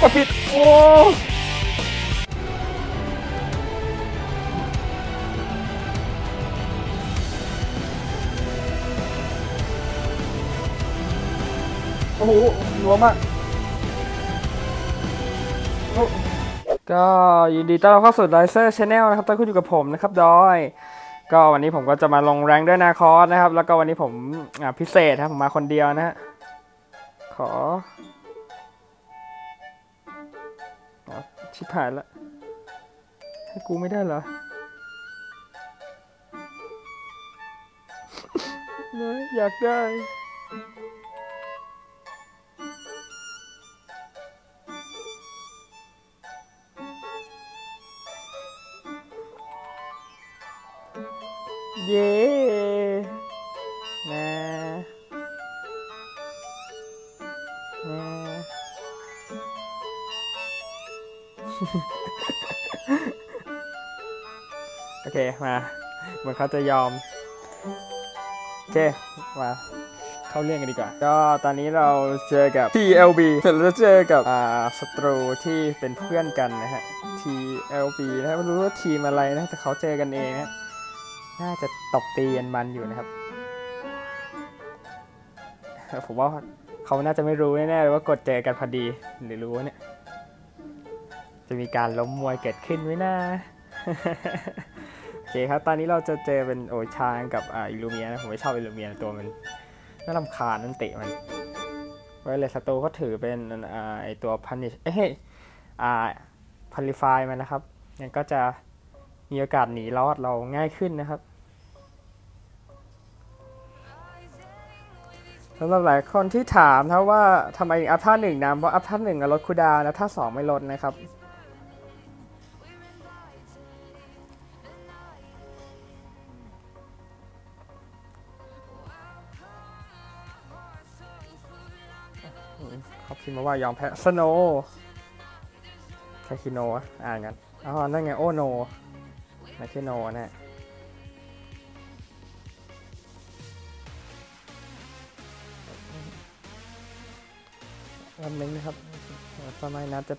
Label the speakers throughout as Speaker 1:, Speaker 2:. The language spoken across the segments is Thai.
Speaker 1: กดผิด โอ้โอ้โหรัวมาก ก็ยินดีต้อนรับเข้าสู่ d i c e r Channel นะครับตอนคุณอยู่กับผมนะครับดอย ก็วันนี้ผมก็จะมาลงแรงด้วยนาคอสนะครับ แล้วก็วันนี้ผมอ่าพิเศษครับผมมาคนเดียวนะฮะ ขอ ชิบหายละ ให้กูไม่ได้เหรอเนอะอยากได้ มาเหมือนเขาจะยอม โอเค มาเข้าเรื่องกันดีกว่า ก็ตอนนี้เราเจอกับ TLB เสร็จแล้วเจอกับอ่าศัตรูที่เป็นเพื่อนกันนะฮะ TLB นะไม่รู้ว่าทีมอะไรนะ แต่เขาเจอกันเองนะ น่าจะตบตีกันมันอยู่นะครับ ผมว่าเขาน่าจะไม่รู้แน่ๆเลยว่ากดเจอกันพอดี หรือรู้เนี่ย จะมีการล้มมวยเกิดขึ้นไหมนะ เคครับ ตอนนี้เราจะเจอเป็นโอชางกับอ่าอิลูเมียนะ ผมไม่ชอบอิลูเมียตัวมันน่ารำคาญนั่นเตะมันไว้เลยศัตรูก็ถือเป็นอ่าไอตัวพันนิชเอ้ยอ่าพัลิฟายมันนะครับงั้นก็จะมีโอกาสหนีรอดเราง่ายขึ้นนะครับสำหรับหลายคนที่ถามนะว่าทำไมอัพท่าหนึ่งนำเพราะอัพท่าหนึ่งลดคูดาวน์นะท่าสองไม่ลดนะครับ เขาพิมพ์มาว่ายอมแพ้สโนใครคิโนะอ่านกันอ๋อนั่นไงโอโนไม่ใช่โนน่ลำนึงนะครับประมาณนั้นจะ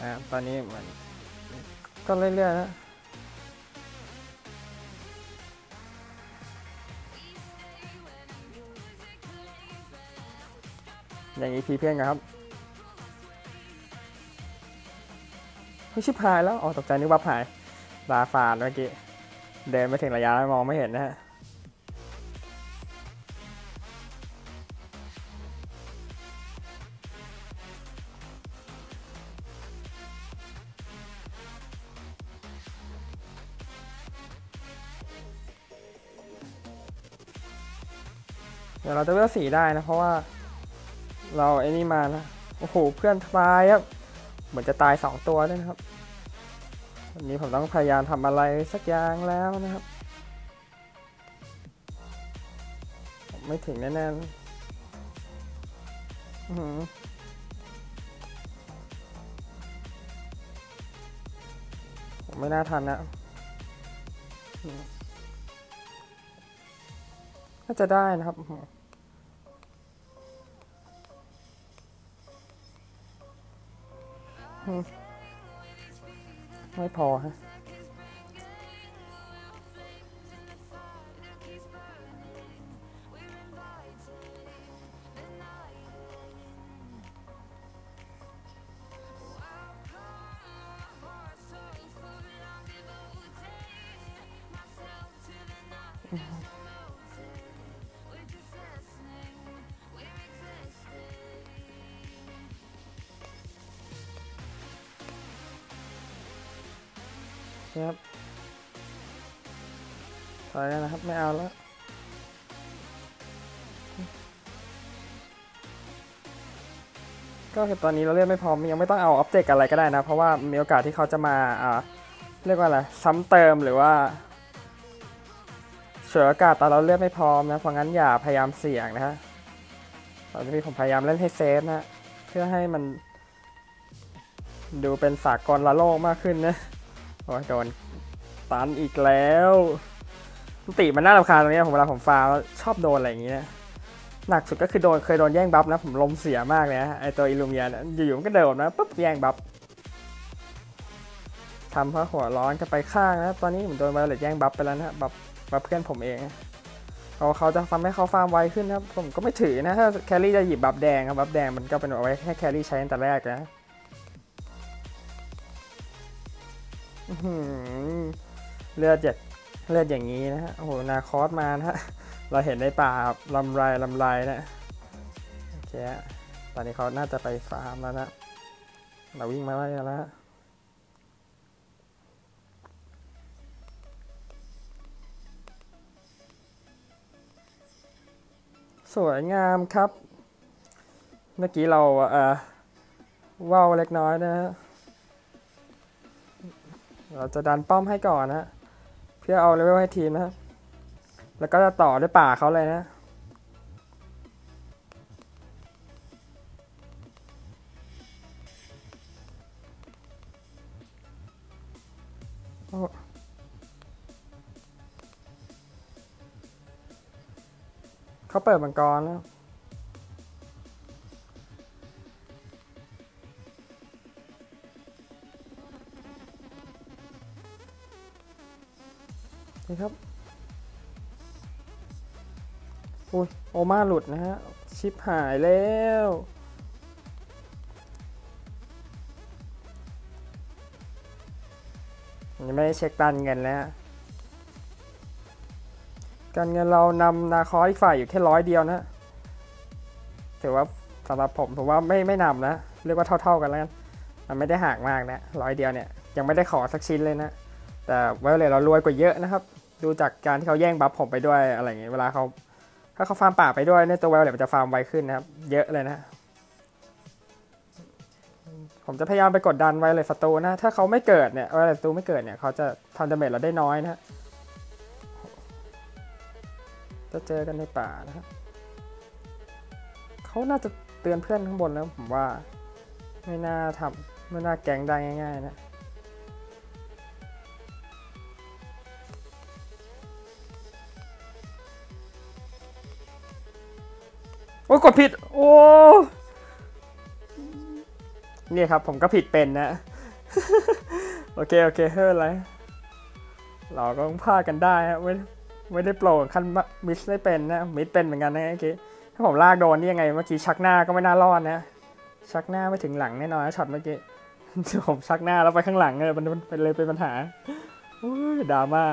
Speaker 1: นะตอนนี้มันก็เรื่อยๆนะ อย่างนี้พีเพียงกันครับเฮ้ยชิบหายแล้วอ๋อตกใจนึกว่าหายลาฟาดเมื่อกี้เดินไม่ถึงระยะมองไม่เห็นนะฮะเดี๋ยวเราจะเลือกสีได้นะเพราะว่า เราไอ้นี่มานะ โอ้โห เพื่อนตายครับ เหมือนจะตายสองตัวด้วยนะครับ วันนี้ผมต้องพยายามทำอะไรสักอย่างแล้วนะครับ ไม่ถึงแน่ๆอื้อหือผมไม่น่าทันนะน่าจะได้นะครับ ไม่พอฮะ ครับถอยนะครับ ไม่เอาแล้วก็คือตอนนี้เราเลือกไม่พร้อมยังไม่ต้องเอาออบเจกต์อะไรก็ได้นะ เพราะว่ามีโอกาสที่เขาจะมาอ่าเรียกว่าอะไรซ้ำเติมหรือว่าเฉวยโอกาสตอนเราเลือกไม่พร้อมนะเพราะงั้นอย่าพยายามเสี่ยงนะฮะตอนนี้ผมพยายามเล่นให้เซฟนะเพื่อให้มัน ดูเป็นสากลละโลกมากขึ้นนะ อ้ยโดนตันอีกแล้วติมันน่ารำคาญตรงนี้ผมเวลาผมฟาวชอบโดนอะไรอย่างเงี้ยหนักสุดก็คือโดนเคยโดนแย่งบัฟนะผมลมเสียมากเลยนะไอตัวอิลูเมียนะอยู่ๆมันก็เดินนะปุ๊บแย่งบัฟทำเพราะหัวร้อนกันไปข้างนะตอนนี้ผมโดนไวเลตแย่งบัฟไปแล้วนะบัฟบัฟเพื่อนผมเองเขาเขาจะทำให้เขาฟาร์มไวขึ้นนะครับผมก็ไม่ถือนะถ้าแครี่จะหยิบบัฟแดงครับบัฟแดงมันก็เป็นเอาไว้ให้แครี่ใช้ตั้งแต่แรกนะ เลือดเจ็ดเลือดอย่างนี้นะฮะ โอ้โห นาคอสมานะฮะ เราเห็นในป่าลำไรลำไรนะโอเคตอนนี้เขาน่าจะไปฟาร์มแล้วนะ เราวิ่งมาไล่แล้วฮะสวยงามครับ เมื่อกี้เราเอ่อว่าวเล็กน้อยนะฮะ เราจะดันป้อมให้ก่อนนะเพื่อเอาเลเวลให้ทีมนะครับแล้วก็จะต่อด้วยป่าเขาเลยนะเขาเปิดมังกรแล้ ครับอุ้ยโอมาหลุดนะฮะ ชิปหายแล้ว ยังไม่ได้เช็คตันเงินแล้วการเงินเรานำนาคออีกฝ่ายอยู่แค่ร้อยเดียวนะถือว่าสำหรับผมผมว่าไม่ไม่นำนะ เรียกว่าเท่า ๆกันแล้วกันมันไม่ได้ห่างมากนะร้อยเดียวเนี่ยยังไม่ได้ขอสักชิ้นเลยนะ แต่ไวโอเลตเรารวยกว่าเยอะนะครับ ดูจากการที่เขาแย่งบัฟผมไปด้วยอะไรเงี้ยเวลาเขาถ้าเขาฟาร์มป่าไปด้วยเนี่ยตัวไวโอเลตมันจะฟาร์มไวขึ้นนะครับ เยอะเลยนะ ผมจะพยายามไปกดดันไวโอเลตศัตรูนะ ถ้าเขาไม่เกิดเนี่ยไวโอเลตศัตรูไม่เกิดเนี่ยเขาจะทำดาเมจเราได้น้อยนะจะเจอกันในป่านะครับเขาน่าจะเตือนเพื่อนข้างบนแล้วผมว่า ไม่น่าทำไม่น่าแกงได้ง่าย ๆ นะ โอ้ยกดผิด โอ้นี่ครับผมก็ผิดเป็นนะ โอเค โอเค เฮ้ยอะไร เราก็ต้องพลาดกันได้ฮะไม่ไม่ได้โปรขั้นมิสไม่เป็นนะ มิสเป็นเหมือนกันนะเมื่อกี้ถ้าผมลากโดนนี่ยังไงเมื่อกี้ชักหน้าก็ไม่น่ารอดนะ ชักหน้าไม่ถึงหลังแน่นอนนะช็อตเมื่อกี้ผมชักหน้าแล้วไปข้างหลังเลยมันเป็นเลยเป็นปัญหาดราม่า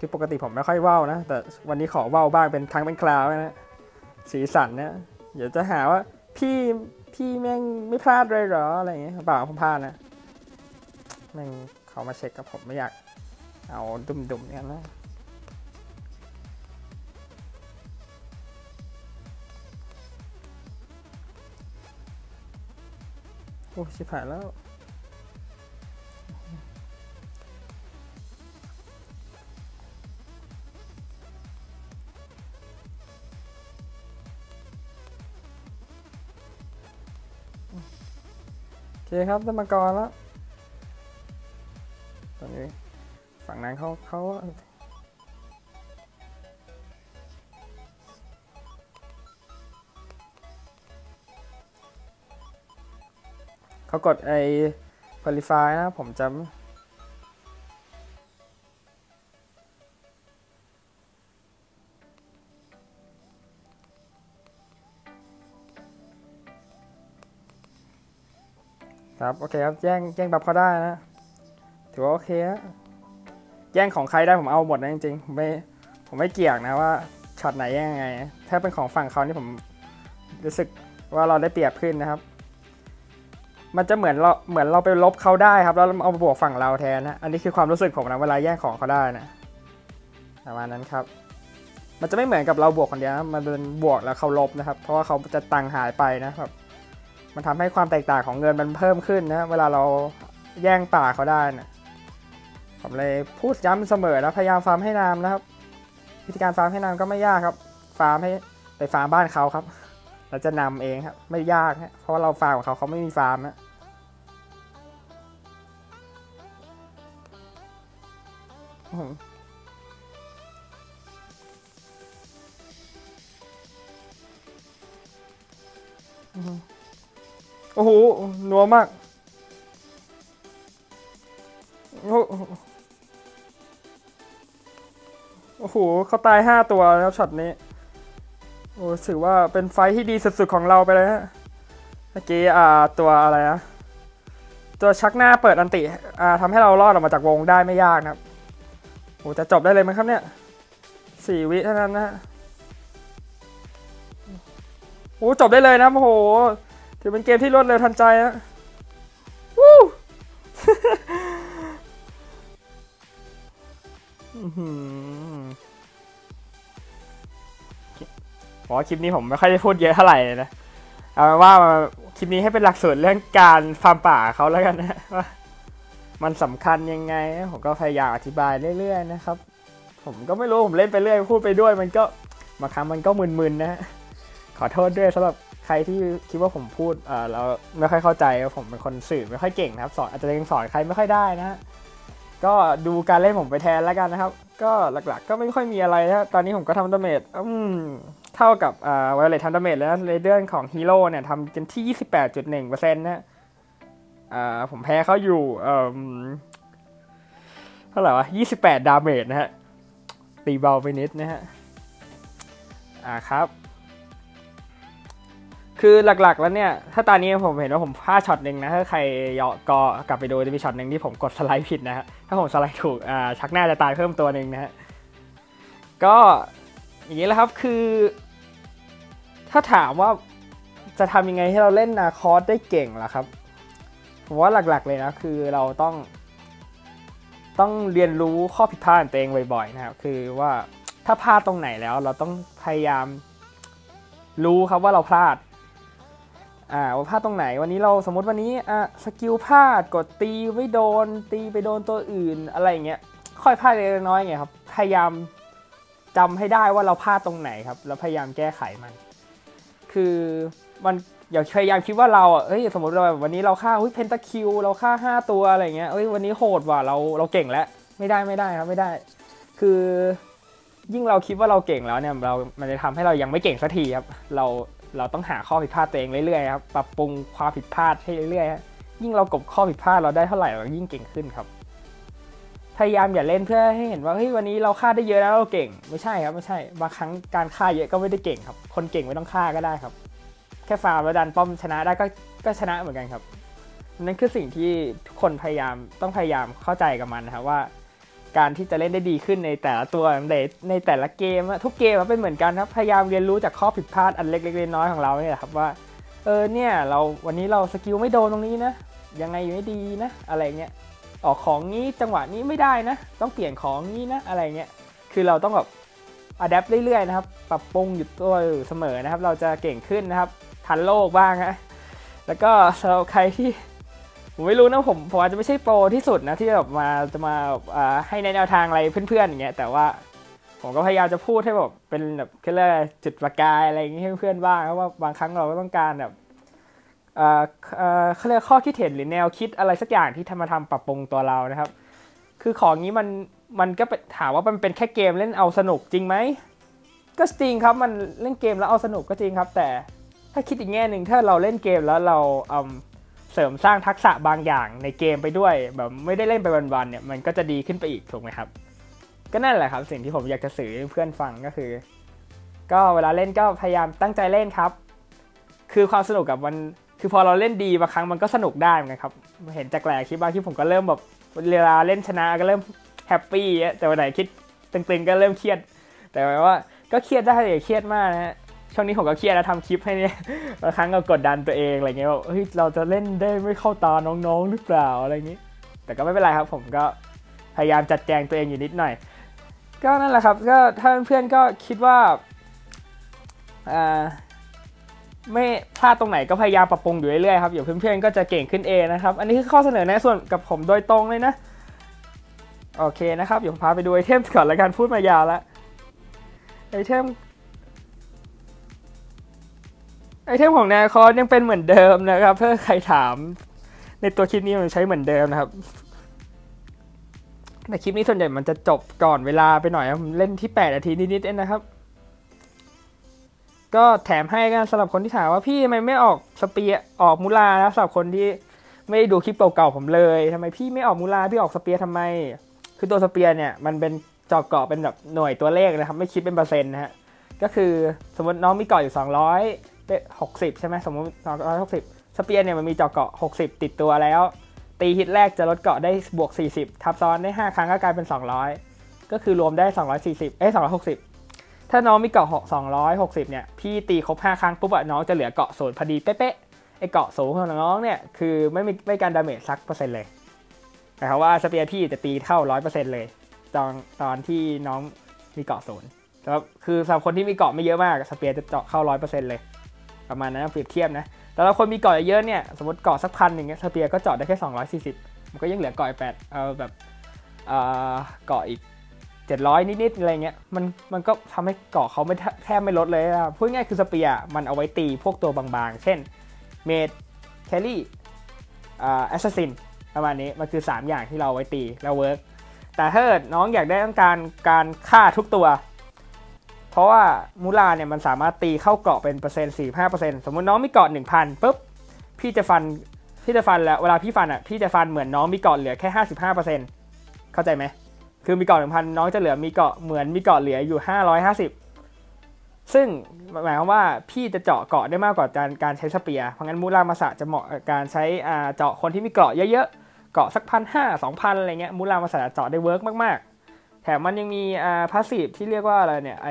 Speaker 1: คือปกติผมไม่ค่อยว่าวนะ แต่วันนี้ขอว่าวบ้างเป็นครั้งเป็นคราวนะสีสันเนี่ยเดี๋ยวจะหาว่าพี่พี่แม่งไม่พลาดเลยเหรออะไรอย่างเงี้ยเปล่าผมพลาดนะแม่งเขามาเช็คกับผมไม่อยากเอาดุมๆกันนะโอ้ชิบหายแล้ว เคครับได้มังกรแล้ว ตอนนี้ฝั่งนั้นเขาเขาเขากดไอ้ qualify นะผมจำ ครับโอเคครับแย่งแย่งบัฟเขาได้นะถือว่าโอเคนะแย่งของใครได้ผมเอาหมดนะจริงๆผมไม่ผมไม่เกี่ยงนะว่าช็อตไหนแย่งยังไง ถ้าเป็นของฝั่งเขานี่ผมรู้สึกว่าเราได้เปรียบขึ้นนะครับ มันจะเหมือนเราเหมือนเราไปลบเขาได้ครับแล้วเอามาบวกฝั่งเราแทนนะอันนี้คือความรู้สึกผมนะเวลาแย่งของเขาได้นะประมาณนั้นครับ มันจะไม่เหมือนกับเราบวกคนเดียวนะมันเป็นบวกแล้วเขาลบนะครับ เพราะว่าเขาจะตังค์หายไปนะครับ มันทำให้ความแตกต่างของเงินมันเพิ่มขึ้นนะ เวลาเราแย่งป่าเขาได้นะผมเลยพูดย้ำเสมอนะพยายามฟาร์มให้นามนะครับ วิธีการฟาร์มให้นามก็ไม่ยากครับ ฟาร์มให้ไปฟาร์มบ้านเขาครับ เราจะนำเองครับ ไม่ยากนะเพราะาเราฟาร์มของเขาเขาไม่มีฟาร์มนะอืม อ้โหนัวมากโอ้โหเขาตายห้าตัวแล้วช็อตนี้ โอ้ถือว่าเป็นไฟที่ดีสุดๆของเราไปเลยฮะเมื่อกี้อ่าตัวอะไรนะตัวชักหน้าเปิดอันติอ่าทำให้เรารอดออกมาจากวงได้ไม่ยากนะครับโอ้จะจบได้เลยไหมครับเนี่ยสี่วิเท่านั้นนะฮะโอ้จบได้เลยนะโอ้โห ถือเป็นเกมที่รวดเร็วทันใจนะวู้อื้อหือผมว่าคลิปนี้ผมไม่ค่อยได้พูดเยอะเท่าไหร่นะ เอาเป็นว่าคลิปนี้ให้เป็นหลักสูตรเรื่องการฟาร์มป่าเขาแล้วกันนะว่ามันสำคัญยังไง ผมก็พยายามอธิบายเรื่อยๆนะครับ ผมก็ไม่รู้ผมเล่นไปเรื่อยพูดไปด้วย มันก็บางครั้งมันก็มึนๆนะ ขอโทษด้วยสำหรับ ใครที่คิดว่าผมพูดเอ่อแล้วไม่ค่อยเข้าใจผมเป็นคนสื่อไม่ค่อยเก่งนะครับ สอนอาจจะยังสอนใครไม่ค่อยได้นะก็ดูการเล่นผมไปแทนแล้วกันนะครับ ก็หลักๆ ก็ไม่ค่อยมีอะไรนะตอนนี้ผมก็ทำดาเมจเท่ากับอ่าไวเลตทำดาเมจแล้วเรเดอร์ของฮีโร่เนี่ยทำกันที่ 28.1%นะอ่าผมแพ้เขาอยู่เอ่อเท่าไหร่วะ 28 ดาเมจนะฮะ ตีเบาไปนิดนะฮะ อ่าครับ คือหลักๆแล้วเนี่ย ถ้าตอนนี้ผมเห็นว่าผมพลาดช็อตหนึ่งนะ ถ้าใครยอกอกลับไปดูจะมีช็อตหนึ่งที่ผมกดสไลด์ผิดนะฮะ ถ้าผมสไลด์ถูกอ่าชักหน้าจะตายเพิ่มตัวหนึ่งนะฮะ ก็อย่างนี้แหละครับคือ ถ้าถามว่าจะทำยังไงให้เราเล่นนาคอสได้เก่งล่ะครับ ผมว่าหลักๆเลยนะ คือเราต้อง ต้องเรียนรู้ข้อผิดพลาดของตัวเองบ่อยๆนะครับ คือว่าถ้าพลาดตรงไหนแล้ว เราต้องพยายามรู้ครับว่าเราพลาด อ่าว่าพลาดตรงไหนวันนี้เราสมมติวันนี้อะสกิลพลาดกดตีไม่โดน ตีไปโดนตัวอื่นอะไรเงี้ยค่อยพลาดเล็กน้อยไงครับพยายามจำให้ได้ว่าเราพลาดตรงไหนครับ แล้วพยายามแก้ไขมัน คือมันอย่าพยายามคิดว่าเราอะเอ้ยสมมติเราวันนี้เราฆ่าเฮ้ยเพนตาคิวเราฆ่าห้าตัวอะไรเงี้ยเอ้ยวันนี้โหดว่ะเราเราเก่งแล้วไม่ได้ไม่ได้ครับไม่ได้ คือยิ่งเราคิดว่าเราเก่งแล้วเนี่ยเรา มันจะทำให้เรายังไม่เก่งสักทีครับ เรา เราต้องหาข้อผิดพลาดตัวเองเรื่อยๆครับปรับปรุงความผิดพลาดให้เรื่อยๆยิ่งเรากบข้อผิดพลาดเราได้เท่าไหร่เรายิ่งเก่งขึ้นครับพยายามอย่าเล่นเพื่อให้เห็นว่าเฮ้ยวันนี้เราฆ่าได้เยอะแล้วเราเก่ง ไม่ใช่ครับไม่ใช่บางครั้งการฆ่าเยอะก็ไม่ได้เก่งครับ คนเก่งไม่ต้องฆ่าก็ได้ครับ แค่ฟาร์มแล้วดันป้อมชนะได้ก็ก็ชนะเหมือนกันครับนั่นคือสิ่งที่ทุกคนพยายามต้องพยายามเข้าใจกับมันนะครับว่า การที่จะเล่นได้ดีขึ้นในแต่ละตัวในในแต่ละเกมอะทุกเกมมันเป็นเหมือนกันครับพยายามเรียนรู้จากข้อผิดพลาดอันเล็กๆน้อยๆของเราเนี่ยครับว่าเออเนี่ยเราวันนี้เราสกิลไม่โดนตรงนี้นะยังไงอยู่ไม่ดีนะ อะไรเงี้ยออกของนี้จังหวะนี้ไม่ได้นะ ต้องเปลี่ยนของนี้นะอะไรเงี้ยคือเราต้องแบบอัดแอปเรื่อยๆนะครับ ปรับปรุงอยู่ตัวอยู่เสมอนะครับ เราจะเก่งขึ้นนะครับ ทันโลกบ้างฮะแล้วก็สำหรับใครที่ ผมไม่รู้นะผมผมอาจจะไม่ใช่โปรที่สุดนะที่แบบมาจะมาให้ในแนวทางอะไรเพื่อนๆอย่างเงี้ยแต่ว่าผมก็พยายามจะพูดให้แบบเป็นแบบเขาเรียกอะไรจุดประกายอะไรอย่างเงี้ยให้เพื่อนๆบ้างเพราะว่าบางครั้งเราก็ต้องการแบบอ่าอ่าเขาเรียกข้อคิดเห็นหรือแนวคิดอะไรสักอย่างที่ทำมาทำปรับปรุงตัวเรานะครับ คือของนี้มันมันก็ถามว่ามันเป็นแค่เกมเล่นเอาสนุกจริงไหมก็จริงครับมันเล่นเกมแล้วเอาสนุกก็จริงครับ แต่ถ้าคิดอีกแง่หนึ่งถ้าเราเล่นเกมแล้วเรา เสริมสร้างทักษะบางอย่างในเกมไปด้วย แบบไม่ได้เล่นไปวันๆเนี่ยมันก็จะดีขึ้นไปอีกถูกไหมครับ ก็นั่นแหละครับสิ่งที่ผมอยากจะสื่อให้เพื่อนฟังก็คือ ก็เวลาเล่นก็พยายามตั้งใจเล่นครับ คือความสนุกกับมันคือพอเราเล่นดีบางครั้งมันก็สนุกได้เหมือนกันครับ เห็นจากหลายคลิปบางคลิปผมก็เริ่มแบบเวลาเล่นชนะก็เริ่มแฮปปี้แต่วันไหนคิดตึงๆก็เริ่มเครียด แต่ว่าก็เครียดได้แต่อย่าเครียดมากนะฮะ ช่วงนี้ผมก็เครียดแล้วทำคลิปให้เนี่ยบางครั้งก็กดดันตัวเองอะไรเงี้ยว่าเฮ้ยเราจะเล่นได้ไม่เข้าตาน้องๆหรือเปล่าอะไรอย่างนี้ แต่ก็ไม่เป็นไรครับ ผมก็พยายามจัดแจงตัวเองอยู่นิดหน่อย ก็นั่นแหละครับก็ถ้าเพื่อนๆก็คิดว่าอ่าไม่พลาดตรงไหนก็พยายามปรับปรุงอยู่เรื่อยๆครับเดี๋ยวเพื่อนๆก็จะเก่งขึ้นเองนะครับ อันนี้คือข้อเสนอแนะส่วนกับผมโดยตรงเลยนะโอเคนะครับเดี๋ยวพาไปดูไอเทมก่อนละกันพูดมายาวแล้วไอเทม ไอเทมของแนคอร์ยังเป็นเหมือนเดิมนะครับถ้าใครถาม ในตัวคลิปนี้มันใช้เหมือนเดิมนะครับในคลิปนี้ส่วนใหญ่มันจะจบก่อนเวลาไปหน่อยผมเล่นที่8นาทีนิดๆเองนะครับ ก็แถมให้กันสำหรับคนที่ถามว่าพี่ทำไมไม่ออกสเปียออกมูลานะสำหรับคนที่ไม่ได้ดูคลิปเก่าๆผมเลยทำไมพี่ไม่ออกมูลาพี่ออกสเปียร์ทำไม คือตัวสเปียเนี่ยมันเป็นจอกเกาะเป็นแบบหน่วยตัวเลขนะครับ ไม่คิดเป็นเปอร์เซ็นต์นะฮะก็คือสมมติน้องมีเกาะอยู่ 200 เป็น60ใช่ไหมสมมติ260สเปียร์เนี่ยมันมีจอกเกาะ60ติดตัวแล้ว ตีฮิตแรกจะลดเกาะได้บวก40ทับซ้อนได้5ครั้งก็กลายเป็น200ก็คือรวมได้240เอ้ย260ถ้าน้องมีเกาะ260เนี่ยพี่ตีครบ5ครั้งปุ๊บอะน้องจะเหลือเกาะศูนย์พอดีเป๊ะๆไอเกาะศูนย์ของน้องเนี่ยคือไม่มีไม่การดาเมจสักเปอร์เซ็นต์เลยหมายความว่าสเปียร์พี่จะตีเท่า100%เปอร์เซนต์เลยตอนตอนที่น้องมีเกาะศูนย์แต่ว่าคือสำหรับคนที่มีเกาะไม่เยอะมากสเปียร์จะเจาะเข้า100%เลย ประมาณนั้นเปรียบเทียบนะ แต่เราคนมีเกาะเยอะเนี่ย สมมติเกาะสักพันอย่างเงี้ยสเปียร์ก็เจาะได้แค่ 240 มันก็ยังเหลือเกาะอีกแปดเอาแบบเอ่อเกาะอีก 700 นิดๆอะไรเงี้ย มันมันก็ทำให้เกาะเขาไม่แทบไม่ลดเลยนะพูดง่ายคือสเปียร์มันเอาไว้ตีพวกตัวบางๆ เช่นเมดแคลรี่อ่าแอสซัสซินประมาณนี้ มันคือ 3 อย่างที่เราเอาไว้ตีแล้วเวิร์กแต่ถ้าน้องอยากได้ต้องการการฆ่าทุกตัว เพราะว่ามูลาเนี่ยมันสามารถตีเข้าเกาะเป็นเปอร์เซ็นต์สี่ห้าเปอร์เซ็นต์สมมติน้องมีเกาะหนึ่งพันปุ๊บพี่จะฟันพี่จะฟันแล้วเวลาพี่ฟันอะพี่จะฟันเหมือนน้องมีเกาะเหลือแค่ห้าสิบห้าเปอร์เซ็นต์เข้าใจไหมคือมีเกาะหนึ่งพันน้องจะเหลือมีเกาะเหมือนมีเกาะเหลืออยู่ห้าร้อยห้าสิบซึ่งหมายความว่าพี่จะเจาะเกาะได้มากกว่าการการใช้สเปียร์เพราะงั้นมูลามาสะจะเหมาะการใช้อ่าเจาะคนที่มีเกาะเยอะๆเกาะสักพันห้าสองพันอะไรเงี้ยมูลามาสะเจาะได้เวิร์กมากๆ แถมมันยังมีอ่าพาสซีฟที่เรียกว่าอะไรเนี่ยไอ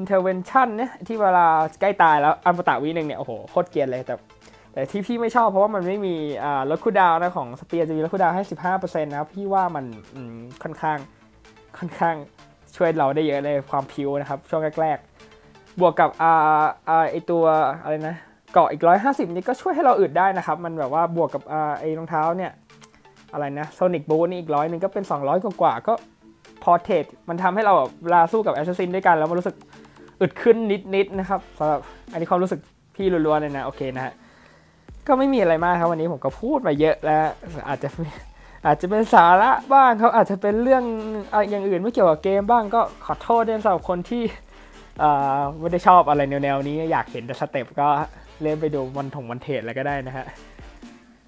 Speaker 1: intervention เนี่ยที่เวลาใกล้ตายแล้วอัมปตะวิหนึ่งเนี่ยโอ้โหโคตรเกรียนเลยแต่แต่ที่พี่ไม่ชอบเพราะว่ามันไม่มีอ่าลดคูดาวนะของสเปียร์จะมีลดคูดาวน์ให้ 15%นะครับพี่ว่ามันมค่อนข้างค่อนข้างช่วยเราได้เยอะเลยความพิวนะครับ ช่วงแรกๆ บวกกับอ่าอ่าไอตัวอะไรนะเกาะอีก 150 นี่ก็ช่วยให้เราอึดได้นะครับ มันแบบว่าบวกกับอ่าไอรองเท้าเนี่ยอะไรนะโซนิกบูนี่อีกร้อยนึงก็เป็น 200 กว่าก็ พอเทรมันทำให้เราแบบเวลาสู้กับแอสซัสซินด้วยกัน แล้วมันรู้สึกอึดขึ้นนิดๆนะครับสำหรับอันนี้ความรู้สึกพี่ล้วนๆเลยนะโอเคนะฮะก็ไม่มีอะไรมากครับวันนี้ผมก็พูดมาเยอะแล้วอาจจะอาจจะเป็นสาระบ้างครับอาจจะเป็นเรื่องอะอย่างอื่นไม่เกี่ยวกับเกมบ้างก็ขอโทษด้วยสำหรับคนที่อ่าไม่ได้ชอบอะไรแนวๆนี้อยากเห็นแต่สเต็ปก็เล่นไปดูวันถงวันเทรดอะไรก็ได้นะฮะ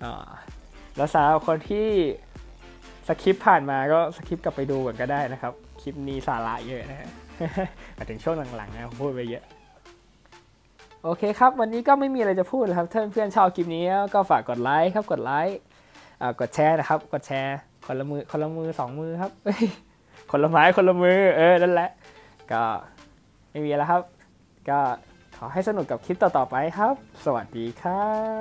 Speaker 1: อ่าแล้วสำหรับคนที่ สคริปผ่านมาก็สคริปกลับไปดูกันก็ได้นะครับ คลิปนี้สาระเยอะนะฮะมาถึงช่วงหลังๆนะผมพูดไปเยอะ โอเคครับ วันนี้ก็ไม่มีอะไรจะพูดแล้วครับเพื่อนๆชอบคลิปนี้ก็ฝากกดไลค์ครับกดไลค์กดแชร์นะครับ กดแชร์คนละมือคนละมือสองมือครับคนละไม้คนละมือเออนั่นแหละ ก็ไม่มีแล้วครับ ก็ขอให้สนุกกับคลิปต่อๆไปครับ สวัสดีครับ